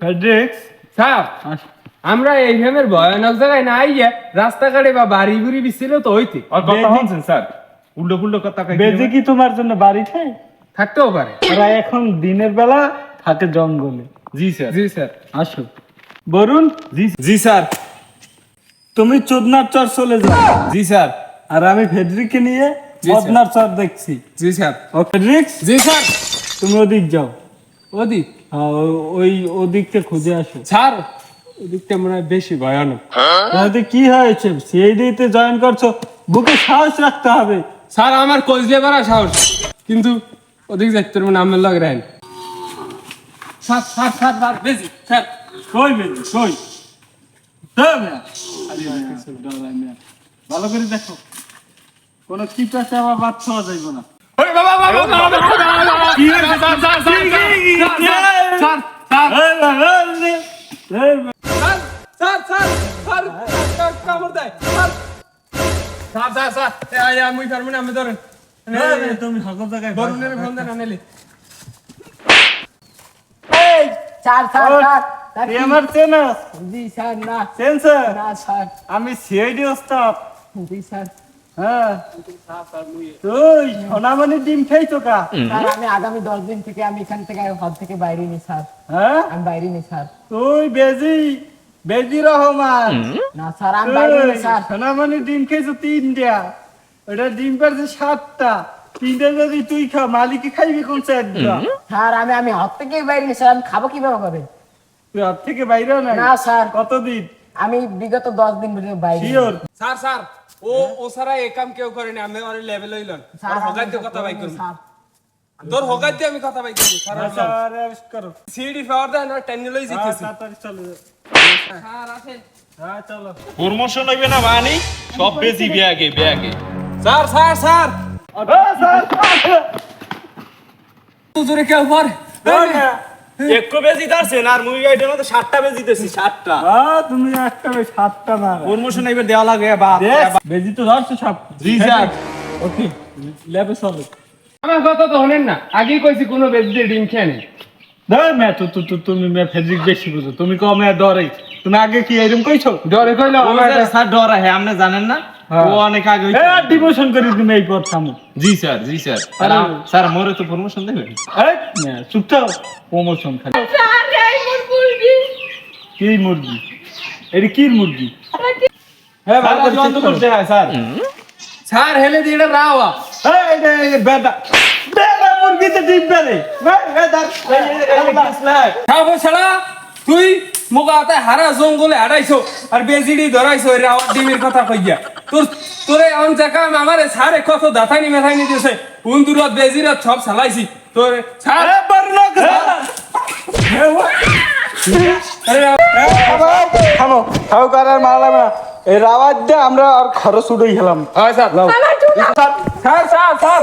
ফেডরিক্স sir আমরা এই ভেমের ভয়ানক জায়গায় না আইয়া রাস্তাঘাটে বা বাড়ি বুড়ি বিছিল তো হইতে। আর কথা বেজি- স্যার। উল্টো পুল্টো কথা কই বেজে কি তোমার জন্য বাড়িতে থাকতেও পারে। ওরা এখন দিনের বেলা থাকে জঙ্গলে। জি স্যার। জি স্যার। আসো। বরুণ? জি জি স্যার। তুমি চোদনার চর চলে যাও। জি স্যার। আর আমি ফেডরিককে নিয়ে চোদনার চর দেখছি। জি স্যার। ও ফেডরিক্স জি স্যার। তুমি ওদিক যাও। ওদিক হ্যাঁ, ওই ওদিকটা খুঁজে আসো। স্যার ওদিকটা মনে হয় বেশি ভয়ানক। তাতে কি হয়েছে? সিআইডিতে জয়েন করছ বুকে সাহস রাখতে হবে। স্যার আমার কজলে সাহস। কিন্তু ওদিক যাইতে পারব না আমার লগ রাখেন স্যার স্যার স্যার স্যার বেশি স্যার। কই বেজে কই? দাও না। আরে কিছু ডরাই না। ভালো করে দেখো। কোনো কিটাতে আবার বাদ খাওয়া যাইব না। আমি পারব না আমি ধরেন তুমি সকল জায়গায় বরুণের ফোন দেন আনেলি আমি সিআইডি ওস্তাদ জি স্যার। ডিম কা? আমি আগামী দশ দিন থেকে আমি এখান থেকে ঘর থেকে বাইরে নি স্যার। হ্যাঁ? আমি বাইরে নি স্যার। তুই বেজি বেজি রহমান। না স্যার আমি বাইরে নি স্যার। সোনামণি ডিম তিনটা। ওটা ডিম পারছে সাতটা। তিনটা যদি তুই খা মালিক খাইবি কোন চারটা? স্যার আমি আমি ঘর থেকে বাইরে নি স্যার আমি খাব কীভাবে? হবে তুই হাত থেকে বাইরে না না স্যার। কতদিন? আমি বিগত দশ দিন ধরে বাইরে শিওর স্যার স্যার ও ও সারা এই কাম কেউ করেনি আমি ওর লেভেল হইলন স্যার আর হগাইতে কথা বাই করুন স্যার। তোর হগাইতে আমি কথা বাই করুন স্যার আরেস্ট করো। সিডি পাওয়ার দেন আর টেকনোলজি হ্যাঁ, জিতেছি। তাড়াতাড়ি চলে। স্যার আসেন। হ্যাঁ চলো। প্রমোশন হইবে না বানি সব বেশি ব্যাগে ব্যাগে। Sir sir sir. হুজুরে কেউ পর একটু বেশি দাঁড়ছেন আর গাইডের মধ্যে সাতটা বেশি দিতেছি সাতটা। হ্যাঁ তুমি একটা বেশ সাতটা না প্রমোশন হইবে দেওয়া লাগে বা বেজি তো ধরছো সব। জি স্যার ওকে ল্যাবে চলো। আমার কথা তো হলেন না আগেই কইছি কোনো বেজে ডিম খেয়ে নেই। ধর মে তো তো তো- তুমি মে বেশি বুঝো। তুমি কম মে ডরে। তুমি আগে কি এরকম কইছো? ডরে কইলো আমার স্যার ডরা হ্যাঁ আপনি জানেন না। ও অনেক আগে এ ডিমোশন করে তুমি এই জি স্যার জি স্যার। আরে। স্যার মোরে তো প্রমোশন দেবেন? চুপ থাও প্রমোশন খালি। কি মুরগি? এটি কি মুরগি? হ্যাঁ ভালো করে check করো। হয় স্যার। স্যার হেলে দিয়ে এটা রাওয়া এই বেদা। বেদা মুরগিতে ডিম পেলে বেদা। খাব ছাড়া তুই মুগাতে হারা জঙ্গলে হারাইছো আর বেজিডি ধরাইছো এর আওয়ার ডিমের কথা কইয়া। তোর তোরে অন জায়গা আমারে সারে কত দাতানি মেথানি দিছে। উন্দুরত বেজিরত সব চালাইছি। তোর সারে বর্ণক! থামো থামো করার মারলাম না এই আওয়াজ দিয়ে আমরা আর খরচ উঠেই গেলাম স্যার। Sir sir sir.